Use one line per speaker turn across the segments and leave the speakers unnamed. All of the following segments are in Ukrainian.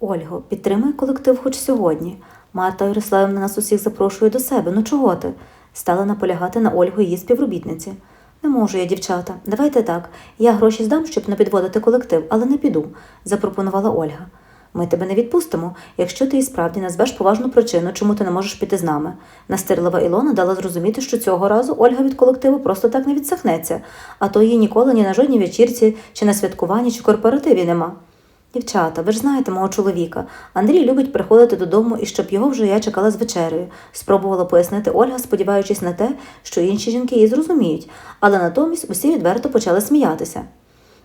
Ольго, підтримай колектив хоч сьогодні. Марта Ярославівна нас усіх запрошує до себе. Ну чого ти? Стала наполягати на Ольгу її співробітниці. Не можу я, дівчата. Давайте так. Я гроші здам, щоб не підводити колектив, але не піду, запропонувала Ольга. Ми тебе не відпустимо, якщо ти і справді назвеш поважну причину, чому ти не можеш піти з нами. Настирлива Ілона дала зрозуміти, що цього разу Ольга від колективу просто так не відсахнеться, а то її ніколи ні на жодній вечірці, чи на святкуванні, чи корпоративі нема. Дівчата, ви ж знаєте мого чоловіка. Андрій любить приходити додому і щоб його вже я чекала з вечерею, спробувала пояснити Ольга, сподіваючись на те, що інші жінки її зрозуміють, але натомість усі відверто почали сміятися.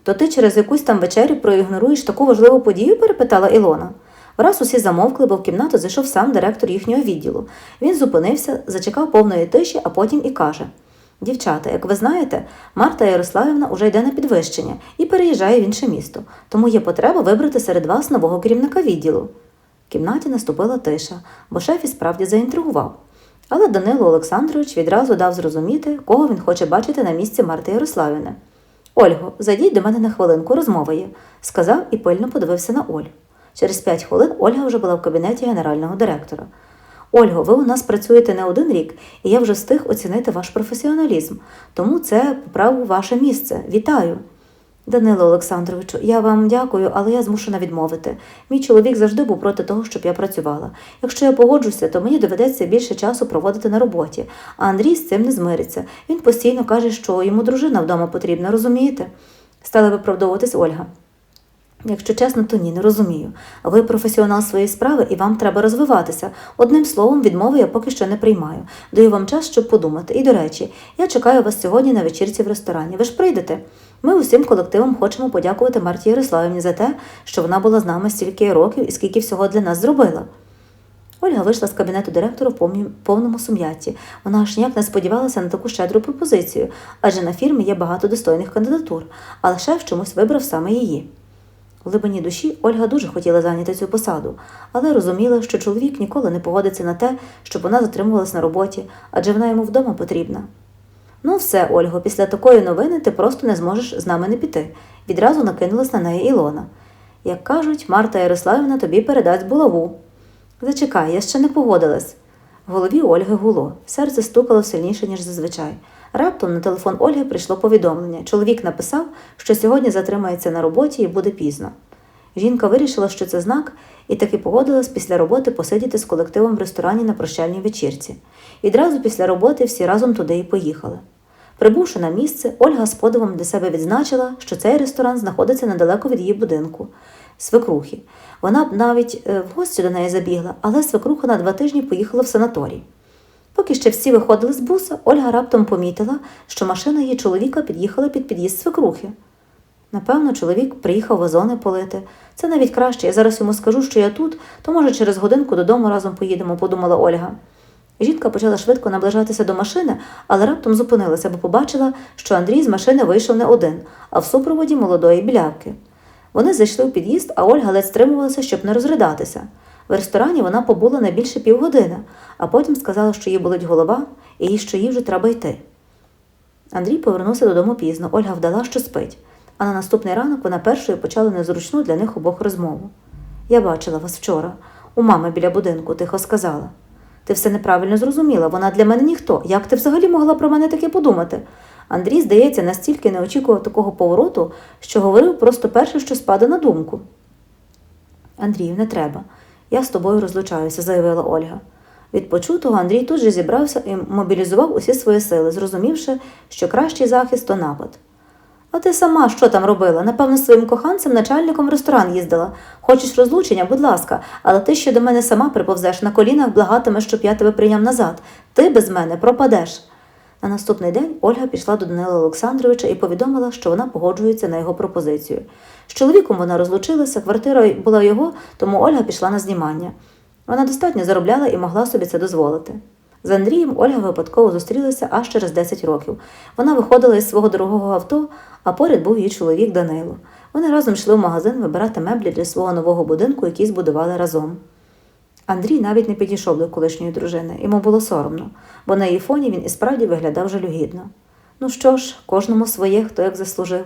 То ти через якусь там вечерю проігноруєш таку важливу подію? перепитала Ілона. Враз усі замовкли, бо в кімнату зайшов сам директор їхнього відділу. Він зупинився, зачекав повної тиші, а потім і каже: Дівчата, як ви знаєте, Марта Ярославівна уже йде на підвищення і переїжджає в інше місто, тому є потреба вибрати серед вас нового керівника відділу. В кімнаті наступила тиша, бо шеф і справді заінтригував. Але Данило Олександрович відразу дав зрозуміти, кого він хоче бачити на місці Марти Ярославівни. Ольго, зайдіть до мене на хвилинку, розмова є, сказав і пильно подивився на Олю. Через п'ять хвилин Ольга вже була в кабінеті генерального директора. Ольго, ви у нас працюєте не один рік, і я вже встиг оцінити ваш професіоналізм, тому це по праву ваше місце. Вітаю. Данило Олександровичу, я вам дякую, але я змушена відмовити. Мій чоловік завжди був проти того, щоб я працювала. Якщо я погоджуся, то мені доведеться більше часу проводити на роботі, а Андрій з цим не змириться. Він постійно каже, що йому дружина вдома потрібна, розумієте? Стала виправдовуватись Ольга. Якщо чесно, то ні, не розумію. Ви професіонал своєї справи і вам треба розвиватися. Одним словом, відмови я поки що не приймаю. Даю вам час, щоб подумати. І до речі, я чекаю вас сьогодні на вечірці в ресторані. Ви ж прийдете? Ми усім колективом хочемо подякувати Марті Ярославівні за те, що вона була з нами стільки років і скільки всього для нас зробила. Ольга вийшла з кабінету директора в повному сум'ятті. Вона аж ніяк не сподівалася на таку щедру пропозицію, адже на фірмі є багато достойних кандидатур, але шеф чомусь вибрав саме її. В глибині душі Ольга дуже хотіла зайняти цю посаду, але розуміла, що чоловік ніколи не погодиться на те, щоб вона затримувалась на роботі, адже вона йому вдома потрібна. Ну, все, Ольго, після такої новини ти просто не зможеш з нами не піти. Відразу накинулась на неї Ілона. Як кажуть, Марта Ярославівна тобі передасть булаву. Зачекай, я ще не погодилась. В голові Ольги гуло, серце стукало сильніше, ніж зазвичай. Раптом на телефон Ольги прийшло повідомлення. Чоловік написав, що сьогодні затримається на роботі і буде пізно. Жінка вирішила, що це знак, і таки погодилась після роботи посидіти з колективом в ресторані на прощальній вечірці. Відразу після роботи всі разом туди і поїхали. Прибувши на місце, Ольга з подивом для себе відзначила, що цей ресторан знаходиться недалеко від її будинку, свекрухи. Вона б навіть е, в гості до неї забігла, але свекруха на два тижні поїхала в санаторій. Поки ще всі виходили з буса, Ольга раптом помітила, що машина її чоловіка під'їхала під під'їзд свекрухи. Напевно, чоловік приїхав вазони полити. Це навіть краще. Я зараз йому скажу, що я тут, то може через годинку додому разом поїдемо, подумала Ольга. Жінка почала швидко наближатися до машини, але раптом зупинилася, бо побачила, що Андрій з машини вийшов не один, а в супроводі молодої білявки. Вони зайшли в під'їзд, а Ольга ледь стримувалася, щоб не розридатися. В ресторані вона побула не більше півгодини, а потім сказала, що їй болить голова і що їй вже треба йти. Андрій повернувся додому пізно. Ольга вдала, що спить, а на наступний ранок вона першою почала незручну для них обох розмову. Я бачила вас вчора, у мами біля будинку, тихо сказала. Ти все неправильно зрозуміла, вона для мене ніхто. Як ти взагалі могла про мене таке подумати? Андрій, здається, настільки не очікував такого повороту, що говорив просто перше, що спаде на думку. Андрію, не треба. Я з тобою розлучаюся, заявила Ольга. Від почутого Андрій тут же зібрався і мобілізував усі свої сили, зрозумівши, що кращий захист то напад. А ти сама що там робила? Напевно, з своїм коханцем начальником в ресторан їздила. Хочеш розлучення, будь ласка, але ти ще до мене сама приповзеш на колінах, благатимеш, щоб я тебе прийняв назад. Ти без мене пропадеш. На наступний день Ольга пішла до Данила Олександровича і повідомила, що вона погоджується на його пропозицію. З чоловіком вона розлучилася, квартира була його, тому Ольга пішла на знімання. Вона достатньо заробляла і могла собі це дозволити. З Андрієм Ольга випадково зустрілася аж через 10 років. Вона виходила із свого дорогого авто, а поряд був її чоловік Данило. Вони разом йшли в магазин вибирати меблі для свого нового будинку, який збудували разом. Андрій навіть не підійшов до колишньої дружини, йому було соромно, бо на її фоні він і справді виглядав жалюгідно. Ну що ж, кожному своє, хто як заслужив.